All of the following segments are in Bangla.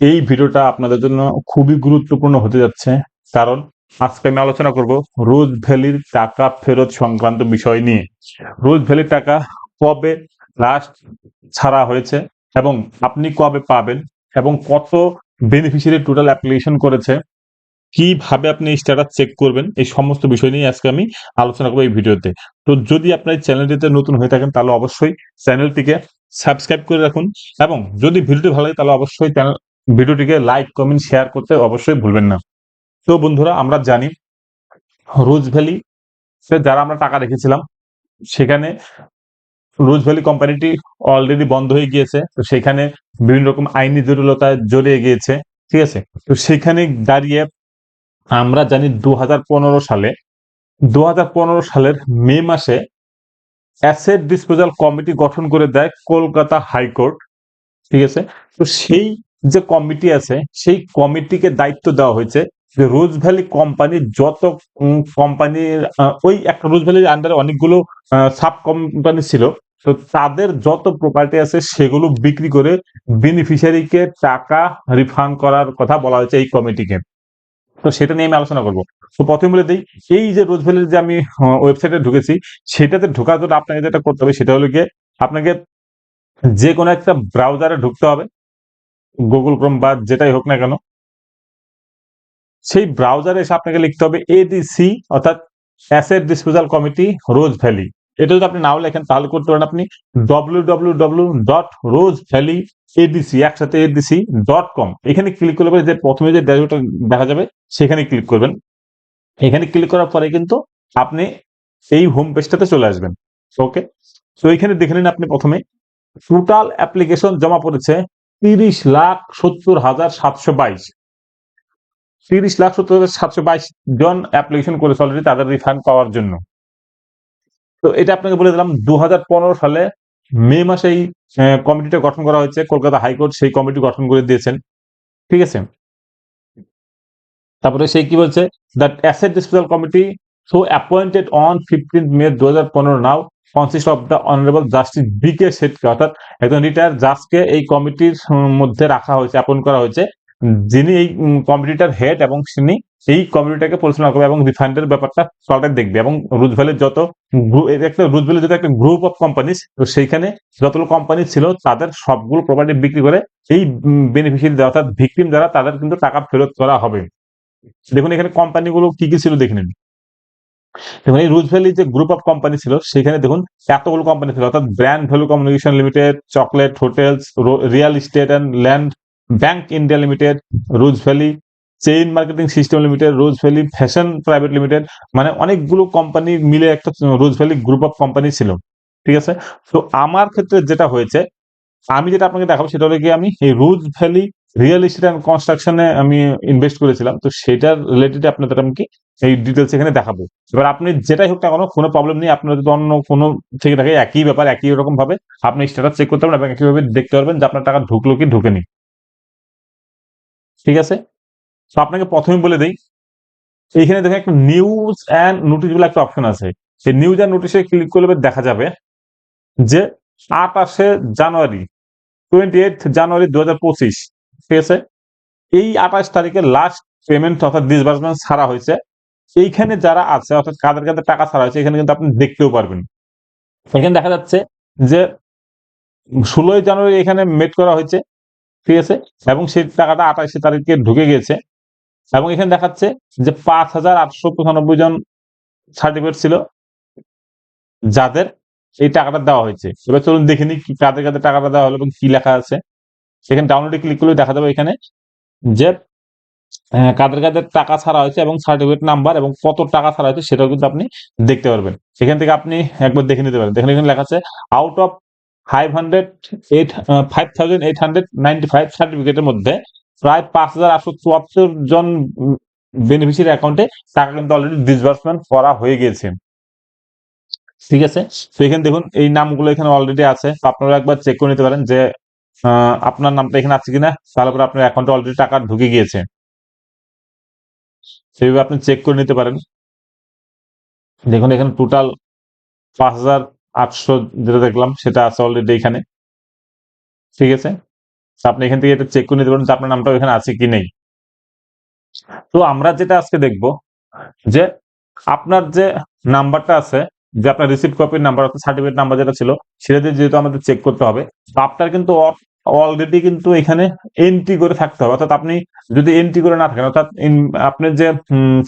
এই ভিডিওটা আপনাদের জন্য খুবই গুরুত্বপূর্ণ হতে যাচ্ছে। কারণ আজকে আমি আলোচনা করব রোজ ভ্যালির টাকা ফেরত সংক্রান্ত বিষয় নিয়ে। রোজ ভ্যালির টাকা কবে লাস্ট ছাড়া হয়েছে এবং আপনি কবে পাবেন এবং কত বেনিফিশিয়ারি টোটাল অ্যাপ্লিকেশন করেছে? কীভাবে আপনি স্ট্যাটাস চেক করবেন? এই সমস্ত বিষয় নিয়ে আজকে আমি আলোচনা করব এই ভিডিওতে। তো যদি আপনার চ্যানেলটিতে নতুন হয়ে থাকেন, তাহলে অবশ্যই চ্যানেলটিকে সাবস্ক্রাইব করে রাখুন এবং যদি ভিডিওটি ভালো লাগে, তাহলে অবশ্যই চ্যানেল ভিডিওটিকে লাইক, কমেন্ট, শেয়ার করতে অবশ্যই ভুলবেন না। তো বন্ধুরা, আমরা জানি রোজ ভ্যালি সে যারা আমরা টাকা রেখেছিলাম, সেখানে রোজ ভ্যালি কোম্পানিটি অলরেডি বন্ধ হয়ে গিয়েছে। তো সেখানে বিভিন্ন রকম আইনি জটিলতায় জড়িয়ে গিয়েছে, ঠিক আছে? তো সেখানে দাঁড়িয়ে আমরা জানি দু হাজার পনেরো সালে দু হাজার পনেরো সালের মে মাসে অ্যাসেট ডিসপোজাল কমিটি গঠন করে দেয় কলকাতা হাইকোর্ট, ঠিক আছে? তো সেই যে কমিটি আছে, সেই কমিটিকে দায়িত্ব দেওয়া হয়েছে যে রোজ ভ্যালি কোম্পানির যত কোম্পানির ওই একটা রোজ ভ্যালির আন্ডারে অনেকগুলো সাব কোম্পানি ছিল। তো তাদের যত প্রপার্টি আছে সেগুলো বিক্রি করে বেনিফিশিয়ারিকে টাকা রিফান্ড করার কথা বলা হয়েছে এই কমিটিকে। তো সেটা নিয়ে আমি আলোচনা করব। তো প্রথমে বলে দিই, এই যে রোজ ভ্যালির যে আমি ওয়েবসাইটে ঢুকেছি, সেটাতে ঢোকার জন্য আপনাকে যেটা করতে হবে সেটা হলো গিয়ে আপনাকে যে কোনো একটা ব্রাউজারে ঢুকতে হবে। গুগল ক্রোম বা যেটাই হোক না কেন, সেই ব্রাউজারে এসে আপনাকে লিখতে হবে এডিসি অর্থাৎ asset disposal committee Rose Valley এটা যদি আপনি নাও লেখেন, তাহলে করতে পারেন আপনি W W W dot Rose Valley ADC একসাথে এডিসি ডট কম এখানে ক্লিক করলে পরে যে প্রথমে যে ড্যাশবোর্ডটা দেখা যাবে, সেখানে ক্লিক করবেন। এখানে ক্লিক করার পরে কিন্তু আপনি এই হোম পেজটাতে চলে আসবেন। ওকে তো এখানে দেখে নিন আপনি প্রথমে টোটাল অ্যাপ্লিকেশন জমা পড়েছে তিরিশ লাখ সত্তর হাজার সাতশো বাইশ। তিরিশ লাখ সত্তর হাজার সাতশো বাইশ জন অ্যাপ্লিকেশন করেছে অলরেডি তাদের রিফান্ড পাওয়ার জন্য। তো এটা আপনাকে বলে দিলাম দু হাজার পনেরো সালে মে মাসে এই কমিটিটা গঠন করা হয়েছে, কলকাতা হাইকোর্ট সেই কমিটি গঠন করে দিয়েছেন। ঠিক আছে? তারপরে সেই কি বলছে? That asset disposal committee so appointed on fifteen May দু হাজার পনেরো now consist of the honourable justice B K শেটকে অর্থাৎ একজন রিটায়ার জাজকে এই কমিটির মধ্যে রাখা হয়েছে অ্যাপয়েন্ট করা হয়েছে। যিনি এই কমিটিটার হেড এবং তিনি এই কমিটিটাকে পরিচালনা করবে এবং রিফান্ডের ব্যাপারটা সরকার দেখবে এবং রুজ ভ্যালির যত একটা রুজ ভ্যালির যত একটা গ্রুপ অফ কোম্পানি তো সেইখানে যতগুলো কোম্পানি ছিল, তাদের সবগুলো প্রপার্টি বিক্রি করে এই বেনিফিশিয়ারি অর্থাৎ ভিকটিম যারা তাদের কিন্তু টাকা ফেরত করা হবে। দেখুন এখানে কোম্পানিগুলো কি কি ছিল, দেখে নিন। দেখুন, এই রুজ ভ্যালি যে গ্রুপ অফ কোম্পানি ছিল, সেখানে দেখুন এতগুলো কোম্পানি ছিল। অর্থাৎ brand value communication limited chocolate hotels real estate and land bank India limited Rose Valley chain marketing system limited Rose Valley fashion private limited মানে অনেকগুলো কোম্পানি মিলে একটা Rose Valley group of company ছিল। ঠিক আছে? তো আমার ক্ষেত্রে যেটা হয়েছে, আমি যেটা আপনাকে দেখাবো, সেটা হলো কি আমি এই Rose Valley real estate and কনস্ট্রাকশনে আমি ইনভেস্ট করেছিলাম। তো সেটার রিলেটেড আপনাদের আমি কি এই ডিটেলস এখানে দেখাবো। এবার আপনি যেটাই হোক না কোনো কোনো প্রবলেম নেই। আপনার যদি অন্য কোনো থেকে থাকে, একই ব্যাপার, একই রকম ভাবে আপনি স্ট্যাটাস চেক করতে পারবেন এবং একইভাবে দেখতে পারবেন যে আপনার টাকা ঢুকলো কি ঢুকেনি। ঠিক আছে? তো আপনাকে প্রথমে বলে দেই, এইখানে দেখেন একটা নিউজ অ্যান্ড নোটিশ বলে একটা অপশন আছে। সেই নিউজ অ্যান্ড নোটিশে ক্লিক করলে দেখা যাবে যে আঠাশে জানুয়ারি টোয়েন্টি এইট জানুয়ারি দু হাজার পঁচিশ, ঠিক আছে? এই আঠাশ তারিখে লাস্ট পেমেন্ট অর্থাৎ ডিসবার্সমেন্ট ছাড়া হয়েছে। এইখানে যারা আছে, অর্থাৎ কাদের কাদের টাকা ছাড়া হয়েছে, এখানে কিন্তু আপনি দেখতেও পারবেন। এখানে দেখা যাচ্ছে যে ষোলোই জানুয়ারি এখানে মেট করা হয়েছে, ঠিক আছে? এবং সেই টাকাটা আঠাশে তারিখে ঢুকে গেছে এবং এখানে দেখাচ্ছে যে পাঁচ হাজার আটশো পঁচানব্বই জন সার্টিফিকেট ছিল, যাদের এই টাকাটা দেওয়া হয়েছে। এবার চলুন দেখে নিই কাদের কাদের টাকাটা দেওয়া হলো এবং কি লেখা আছে। সেখানে ডাউনলোডে ক্লিক করলে দেখা যাবে এখানে যে কাদের কাদের টাকা ছাড়া হয়েছে এবং সার্টিফিকেট নাম্বার এবং কত টাকা ছাড়া হয়েছে সেটাও কিন্তু আপনি দেখতে পারবেন। সেখান থেকে আপনি একবার দেখে নিতে পারেন। দেখেন, এখানে লেখা আছে out of five hundred eight five thousand eight hundred ninety five সার্টিফিকেটের মধ্যে প্রায় পাঁচ হাজার আটশো চুয়াত্তর জন বেনিফিশিয়ারি অ্যাকাউন্টে টাকা কিন্তু অলরেডি ডিসবার্সমেন্ট করা হয়ে গিয়েছে ঠিক আছে? তো এখানে দেখুন, এই নামগুলো এখানে অলরেডি আছে। আপনারা একবার চেক করে নিতে পারেন যে আপনার নামটা এখানে আছে কিনা। তাহলে আপনার অ্যাকাউন্টে অলরেডি টাকা ঢুকে গিয়েছে। সেইভাবে আপনি চেক করে নিতে পারেন। দেখুন, এখানে টোটাল পাঁচ হাজার আটশো যেটা দেখলাম, সেটা আছে অলরেডি এখানে। ঠিক আছে? আপনি এখান থেকে এটা চেক করে নিতে পারেন যে আপনার নামটা এখানে আছে কি নেই। তো আমরা যেটা আজকে দেখব, যে আপনার যে নাম্বারটা আছে, যে আপনার রিসিভ কপির নাম্বার অর্থাৎ সার্টিফিকেট নাম্বার যেটা ছিল, সেটা দিয়ে যেহেতু আমাদের চেক করতে হবে, তো আপনার কিন্তু অলরেডি কিন্তু এখানে এন্ট্রি করে থাকতে হবে। অর্থাৎ আপনি যদি এন্ট্রি করে না থাকেন, অর্থাৎ আপনার যে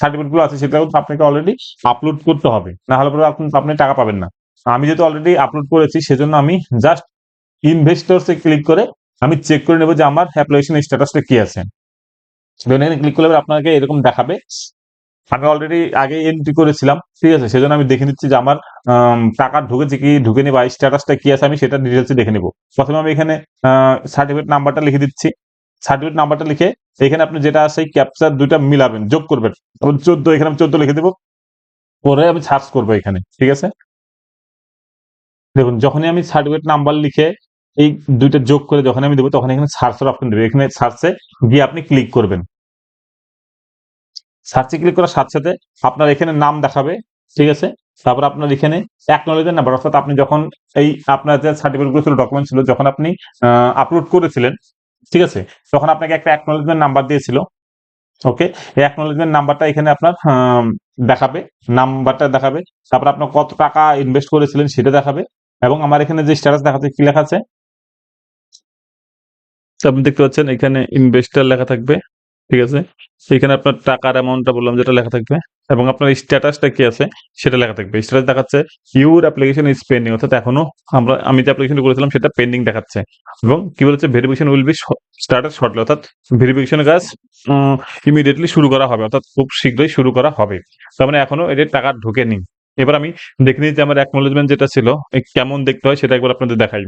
সার্টিফিকেটগুলো আছে সেটা আপনাকে অলরেডি আপলোড করতে হবে। না হলে পরে আপনি আপনি টাকা পাবেন না। আমি যেহেতু অলরেডি আপলোড করেছি, সেজন্য আমি জাস্ট ইনভেস্টরসে ক্লিক করে আমি চেক করে নেব যে আমার অ্যাপ্লিকেশন স্ট্যাটাসটা কি আছে। ক্লিক করলে আপনাকে এরকম দেখাবে আমি অলরেডি আগে এন্ট্রি করেছিলাম ঠিক আছে? সেজন্য আমি দেখে নিচ্ছি যে আমার আম, টাকা ঢুকেছে কি ঢুকেনি বা স্ট্যাটাসটা কি আছে আমি সেটা ডিটেলসে দেখে নিব। প্রথমে আমি এখানে সার্টিফিকেট নাম্বারটা লিখে দিচ্ছি। সার্টিফিকেট নাম্বারটা লিখে এখানে আপনি যেটা আছে ক্যাপচার দুইটা মিলাবেন যোগ করবেন। তারপর চোদ্দ এখানে আমি চোদ্দ লিখে দেবো। পরে আমি সার্চ করব এখানে ঠিক আছে? দেখুন যখনই আমি সার্টিফিকেট নাম্বার লিখে এই দুইটা যোগ করে যখন আমি দেবো তখন এখানে সার্চের অপশন দেবে। এখানে সার্চে গিয়ে আপনি ক্লিক করবেন। সার্চে ক্লিক করার সাথে সাথে আপনার এখানে নাম দেখাবে, ঠিক আছে? তারপর আপনার এখানে অ্যাকনোলেজের নাম্বার অর্থাৎ আপনি যখন এই আপনার যে সার্টিফিকেটগুলো ছিল ডকুমেন্ট ছিল, যখন আপনি আপলোড করেছিলেন, ঠিক আছে? তখন আপনাকে একটা অ্যাকনোলেজমেন্ট নাম্বার দিয়েছিল ওকে এই অ্যাকনোলেজমেন্ট নাম্বারটা এখানে আপনার দেখাবে নাম্বারটা দেখাবে, তারপর আপনার কত টাকা ইনভেস্ট করেছিলেন সেটা দেখাবে, এবং আমার এখানে যে স্ট্যাটাস দেখাচ্ছে, কি লেখা আছে? আপনি দেখতে পাচ্ছেন, এখানে ইনভেস্টার লেখা থাকবে। ঠিক আছে? এখানে আপনার টাকার অ্যামাউন্টটা বললাম যেটা লেখা থাকবে এবং আপনার স্ট্যাটাসটা কি আছে সেটা লেখা থাকবে। স্ট্যাটাস দেখাচ্ছে ইউর অ্যাপ্লিকেশন ইজ পেন্ডিং অর্থাৎ এখনও আমরা, আমি যে অ্যাপ্লিকেশন করেছিলাম সেটা পেন্ডিং দেখাচ্ছে। এবং কি বলেছে? Verification will be started shortly অর্থাৎ ভেরিফিকেশন কাজ ইমিডিয়েটলি শুরু করা হবে, অর্থাৎ খুব শীঘ্রই শুরু করা হবে। তার মানে এখনও এদের টাকা ঢোকেনি। এবার আমি দেখে নিই যে আমার অ্যাকনোলেজমেন্ট যেটা ছিল কেমন দেখতে হয় সেটা একবার আপনাদের দেখাই।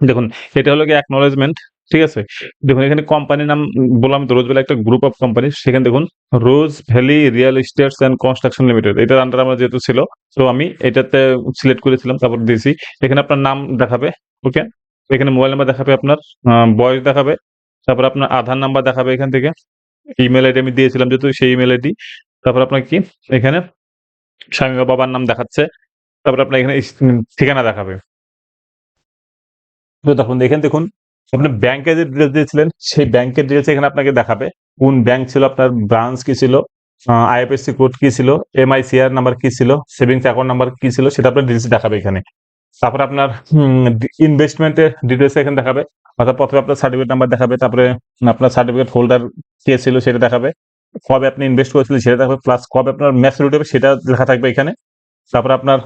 দেখুন, এটা হলো কি অ্যাকনোলেজমেন্ট ঠিক আছে? দেখুন, এখানে কোম্পানির নাম বললাম তো, রোজ ভ্যালি একটা গ্রুপ অফ কোম্পানি সেখানে দেখুন, Rose Valley real estates and construction limited, এটার আন্ডার আমার যেহেতু ছিল তো আমি এটাতে সিলেক্ট করেছিলাম, তারপর দিয়েছি। এখানে আপনার নাম দেখাবে ওকে এখানে মোবাইল নাম্বার দেখাবে আপনার বয়স দেখাবে, তারপর আপনার আধার নাম্বার দেখাবে এখান থেকে। ইমেল আইডি আমি দিয়েছিলাম যেহেতু, সেই ইমেল আইডি তারপর আপনার কি? এখানে স্বামী বা বাবার নাম দেখাচ্ছে, তারপর আপনার এখানে ঠিকানা দেখাবে। তো তখন এখানে দেখুন আপনি ব্যাংকে যে ডিটেলস দিয়েছিলেন, সেই ব্যাংকের ডিটেলস এখানে আপনাকে দেখাবে। কোন ব্যাংক ছিল, আপনার ব্রাঞ্চ কি ছিল আইএফএসসি কোড কি ছিল এমআইসিআর নাম্বার কি ছিল সেভিংস অ্যাকাউন্ট নাম্বার কি ছিল, সেটা আপনার ডিটেলস দেখাবে এখানে। তারপর আপনার ইনভেস্টমেন্টের ডিটেলস এখানে দেখাবে। অর্থাৎ প্রথমে আপনার সার্টিফিকেট নাম্বার দেখাবে, তারপরে আপনার সার্টিফিকেট হোল্ডার কে ছিল সেটা দেখাবে। কবে আপনি ইনভেস্ট করেছিলেন সেটা দেখাবে প্লাস কবে আপনার ম্যাচুরিটি হবে সেটা লেখা থাকবে এখানে। তারপর আপনার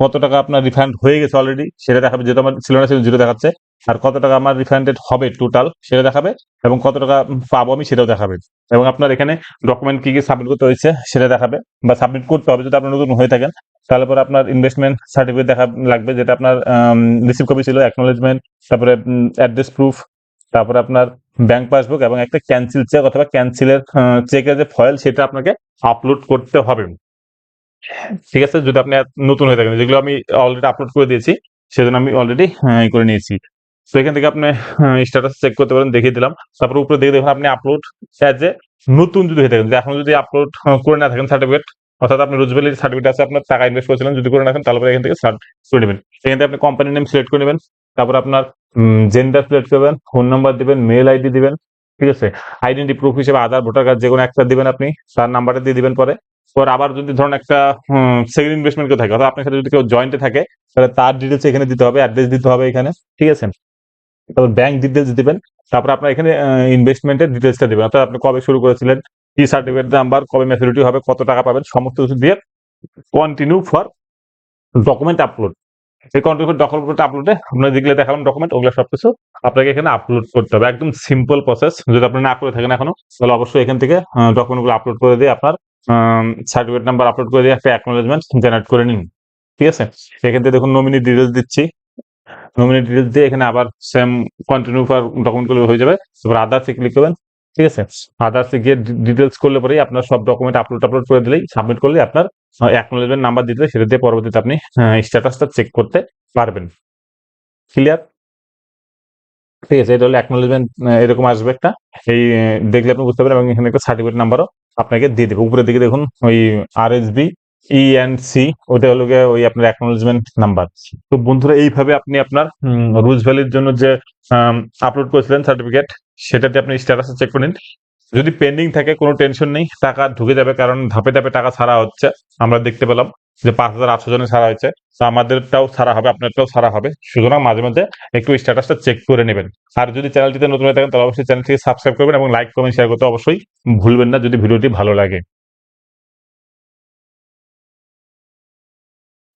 কত টাকা আপনার রিফান্ড হয়ে গেছে অলরেডি সেটা দেখাবে, যেহেতু আমার ছিল না ছিল জিরো দেখাচ্ছে। আর কত টাকা আমার রিফান্ডেড হবে টোটাল সেটা দেখাবে এবং কত টাকা পাবো আমি সেটাও দেখাবে। এবং আপনার এখানে ডকুমেন্ট কি কি সাবমিট করতে হয়েছে সেটা দেখাবে বা সাবমিট করতে হবে যদি আপনার নতুন হয়ে থাকেন, তাহলে পরে আপনার ইনভেস্টমেন্ট সার্টিফিকেট দেখা লাগবে যেটা আপনার রিসিভ কপি ছিল অ্যাকনোলেজমেন্ট তারপরে অ্যাড্রেস প্রুফ তারপরে আপনার ব্যাংক পাসবুক এবং একটা ক্যান্সেল চেক অথবা ক্যান্সেলের চেকের যে ফয়েল সেটা আপনাকে আপলোড করতে হবে। ঠিক আছে? যদি আপনি নতুন হয়ে থাকেন, যেগুলো আমি অলরেডি আপলোড করে দিয়েছি, সেজন্য আমি অলরেডি করে নিয়েছি। তো এখান থেকে আপনি স্ট্যাটাস চেক করতে পারেন, দেখিয়ে দিলাম। তারপর উপরে দেখে দেখুন, আপনি আপলোড অ্যাজ নতুন যদি হয়ে থাকেন যে এখন যদি আপলোড করে না থাকেন সার্টিফিকেট অর্থাৎ আপনি রোজবেলির সার্টিফিকেট আছে, আপনার টাকা ইনভেস্ট করেছিলেন, যদি করে না থাকেন, তাহলে এখান থেকে স্টার্ট করে নেবেন। সেখান থেকে আপনি কোম্পানির নেম সিলেক্ট করে নেবেন, তারপর আপনার জেন্ডার সিলেক্ট করবেন ফোন নাম্বার দিবেন মেল আইডি দিবেন, ঠিক আছে? আইডেন্টি প্রুফ হিসেবে আধার ভোটার কার্ড যে কোনো একটা দিবেন আপনি, তার নাম্বারটা দিয়ে দিবেন পরে। পর আবার যদি ধরুন একটা সেকেন্ড ইনভেস্টমেন্ট কেউ থাকে, অর্থাৎ আপনার সাথে যদি কেউ জয়েন্টে থাকে, তাহলে তার ডিটেলস এখানে দিতে হবে অ্যাড্রেস দিতে হবে এখানে, ঠিক আছে? তারপর ব্যাংক ডিটেলস দিবেন, তারপর আপনার এখানে ইনভেস্টমেন্টের ডিটেলসটা দেবেন। অর্থাৎ আপনি কবে শুরু করেছিলেন, কি সার্টিফিকেট নাম্বার কবে ম্যাচুরিটি হবে, কত টাকা পাবেন, সমস্ত কিছু দিয়ে কন্টিনিউ ফর ডকুমেন্ট আপলোড এই কন্টিনিউ ডকুমেন্ট আপলোডে আপনার যেগুলো দেখালাম ডকুমেন্ট ওগুলো সবকিছু আপনাকে এখানে আপলোড করতে হবে। একদম সিম্পল প্রসেস যদি আপনি না করে থাকেন এখনও, তাহলে অবশ্যই এখান থেকে ডকুমেন্টগুলো আপলোড করে দিয়ে আপনার সার্টিফিকেট নাম্বার আপলোড করে দিয়ে একটা অ্যাকনোলেজমেন্ট জেনারেট করে নিন। ঠিক আছে? এখান থেকে দেখুন নমিনি ডিটেলস দিচ্ছি। নমিনি দিয়ে এখানে আবার সেম কন্টিনিউ ফর ডকুমেন্টগুলো হয়ে যাবে। তারপর আদার্সে ক্লিক করবেন, ঠিক আছে? আদার্সে গিয়ে ডিটেলস করলে পরেই আপনার সব ডকুমেন্ট আপলোড আপলোড করে দিলেই সাবমিট করলে আপনার অ্যাকনোলেজমেন্ট নাম্বার দিতে সেটা দিয়ে পরবর্তীতে আপনি স্ট্যাটাসটা চেক করতে পারবেন। ক্লিয়ার ঠিক আছে, এটা হলো অ্যাকনোলেজমেন্ট এরকম আসবে একটা। এই দেখলে আপনি বুঝতে পারবেন এবং এখানে একটা সার্টিফিকেট নাম্বারও আপনাকে দিয়ে দেবে। উপরের দিকে দেখুন, ওই আর এস বি ইএনসি ওটা হলো গিয়ে ওই আপনার অ্যাকনোলেজমেন্ট নাম্বার তো বন্ধুরা, এইভাবে আপনি আপনার রুজ ভ্যালির জন্য যে আপলোড করেছিলেন সার্টিফিকেট সেটাতে আপনি স্ট্যাটাস চেক করে নিন। যদি পেন্ডিং থাকে, কোনো টেনশন নেই, টাকা ঢুকে যাবে, কারণ ধাপে ধাপে টাকা ছাড়া হচ্ছে। আমরা দেখতে পেলাম যে পাঁচ হাজার আটশো জনের ছাড়া হয়েছে। তো আমাদেরটাও ছাড়া হবে, আপনারটাও ছাড়া হবে। সুতরাং মাঝে মাঝে একটু স্ট্যাটাসটা চেক করে নেবেন। আর যদি চ্যানেলটিতে নতুন হয়ে থাকেন, তাহলে অবশ্যই চ্যানেলটিকে সাবস্ক্রাইব করবেন এবং লাইক কমেন্ট শেয়ার করতে অবশ্যই ভুলবেন না, যদি ভিডিওটি ভালো লাগে।